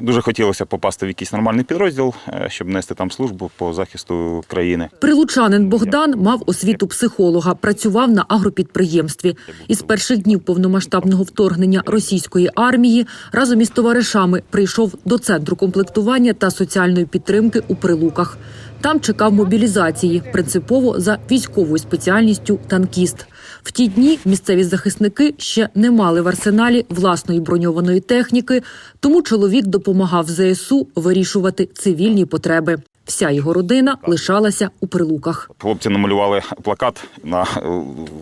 Дуже хотілося попасти в якийсь нормальний підрозділ, е, щоб нести там службу по захисту країни. Прилучанин Богдан мав освіту психолога, працював на агропідприємстві. Із перших днів повномасштабного вторгнення російської армії разом із товаришами прийшов до центру комплектування та соціальної підтримки у Прилуках. Там чекав мобілізації, принципово за військовою спеціальністю танкіст. В ті дні місцеві захисники ще не мали в арсеналі власної броньованої техніки, тому чоловік допомагав ЗСУ вирішувати цивільні потреби. Вся його родина лишалася у прилуках. Хлопці намалювали плакат на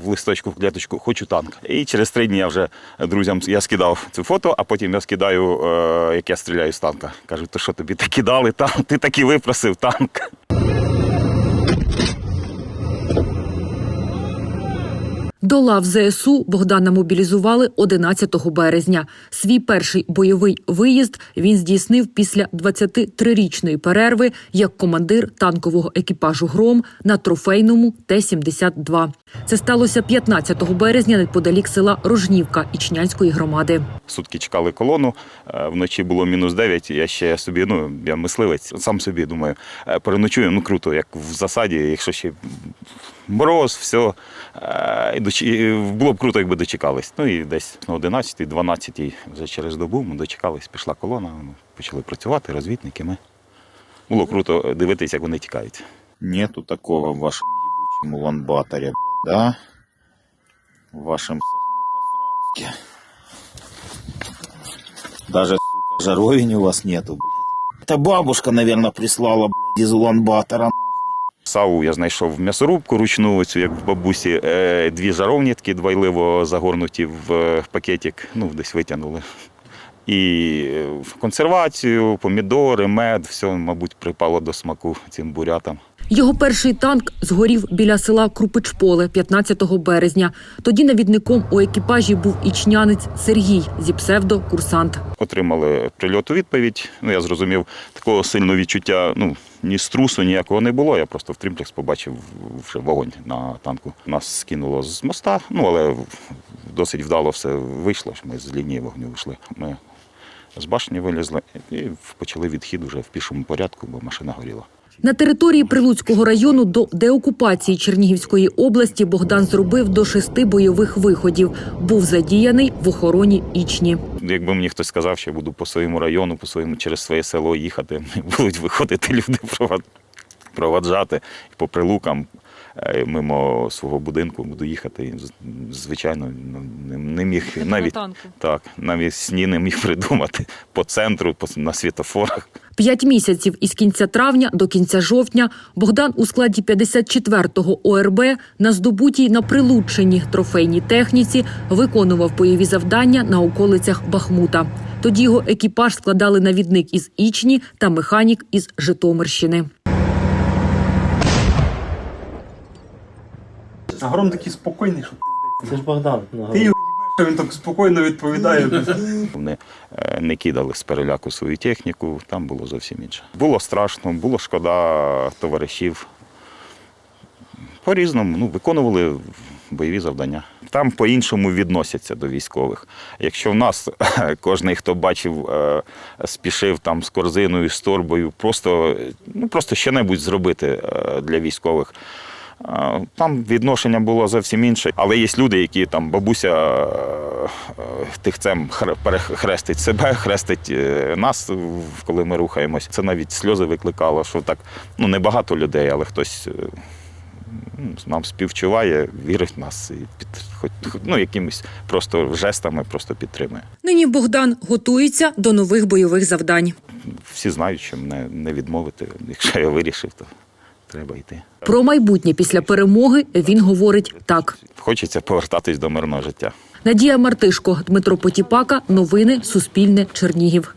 в листочку в клеточку Хочу танк. І через три дні я вже друзям я скидав це фото, а потім я скидаю, е, як я стріляю з танка. Кажуть, то що тобі такі дали там? Ти таки випросив танк. До лав ЗСУ Богдана мобілізували 11 березня. Свій перший бойовий виїзд він здійснив після 23-річної перерви як командир танкового екіпажу Гром на трофейному Т-72. Це сталося 15 березня неподалік села Рожнівка Ічнянської громади. Сутки чекали колону. е, Вночі було мінус 9. Я ще собі, ну я мисливець, сам собі думаю, е, переночую, ну круто, як в засаді, якщо ще мороз, все. Було б круто, якби дочекались. Ну і десь на 11 12 вже через добу ми дочекались, пішла колона, ну, почали працювати, розвідники. Ми. Було круто дивитися, як вони тікають. Нету такого в вашем ебучем Улан-Баторе, блядь, да? В вашем Сахнухасранске. Даже, сука, жаровень у вас нету, блядь. Это бабушка, наверное, прислала, блядь, из Улан-Батора. Саву я знайшов м'ясорубку ручну, оцю, як в бабусі, е, дві жаровні такі двайливо загорнуті в е, пакетик, ну, десь витягнули. І е, консервацію, помідори, мед, все, мабуть, припало до смаку цим бурятам. Його перший танк згорів біля села Крупичполе 15 березня. Тоді навідником у екіпажі був ічнянець Сергій зі псевдо курсант. Отримали прильоту відповідь. Ну, я зрозумів, такого сильного відчуття, ну, ні струсу ніякого не було. Я просто в тримплекс побачив вогонь на танку. Нас скинуло з моста, ну але досить вдало все вийшло. Ми з лінії вогню вийшли. Ми з башні вилізли і почали відхід уже в пішому порядку, бо машина горіла. На території Прилуцького району до деокупації Чернігівської області Богдан зробив до шести бойових виходів. Був задіяний в охороні Ічні. Якби мені хтось сказав, що я буду по своєму району, по своєму через своє село їхати, будуть виходити люди провад- проваджати по прилукам мимо свого будинку буду їхати. Звичайно, ну, не, не міг навіть так, навіть сні не міг придумати по центру, по, на світофорах. П'ять місяців із кінця травня до кінця жовтня Богдан у складі 54-го ОРБ на здобутій на прилучченні трофейній техніці виконував бойові завдання на околицях Бахмута. Тоді його екіпаж складали навідник із Ічні та механік із Житомирщини. А Гром такий спокійний, що Це ж Богдан. ну, ти його що він так спокійно відповідає. Вони е, не кидали з переляку свою техніку, там було зовсім інше. Було страшно, було шкода товаришів. По-різному ну, виконували бойові завдання. Там по-іншому відносяться до військових. Якщо в нас кожен, хто бачив, е, спішив там з корзиною, з торбою, просто, ну, просто що-небудь зробити е, для військових. Там відношення було зовсім інше. Але є люди, які там бабуся е, е, тихцем хре- перехрестить себе, хрестить е, нас, коли ми рухаємось. Це навіть сльози викликало, що так ну небагато людей, але хтось. Нам співчуває, вірить в нас і під хоч ну, якимись просто жестами просто підтримує. Нині Богдан готується до нових бойових завдань. Всі знають, що мене не відмовити. Якщо я вирішив, то треба йти. Про майбутнє після перемоги він говорить так. Хочеться повертатись до мирного життя. Надія Мартишко, Дмитро Потіпака. Новини Суспільне. Чернігів.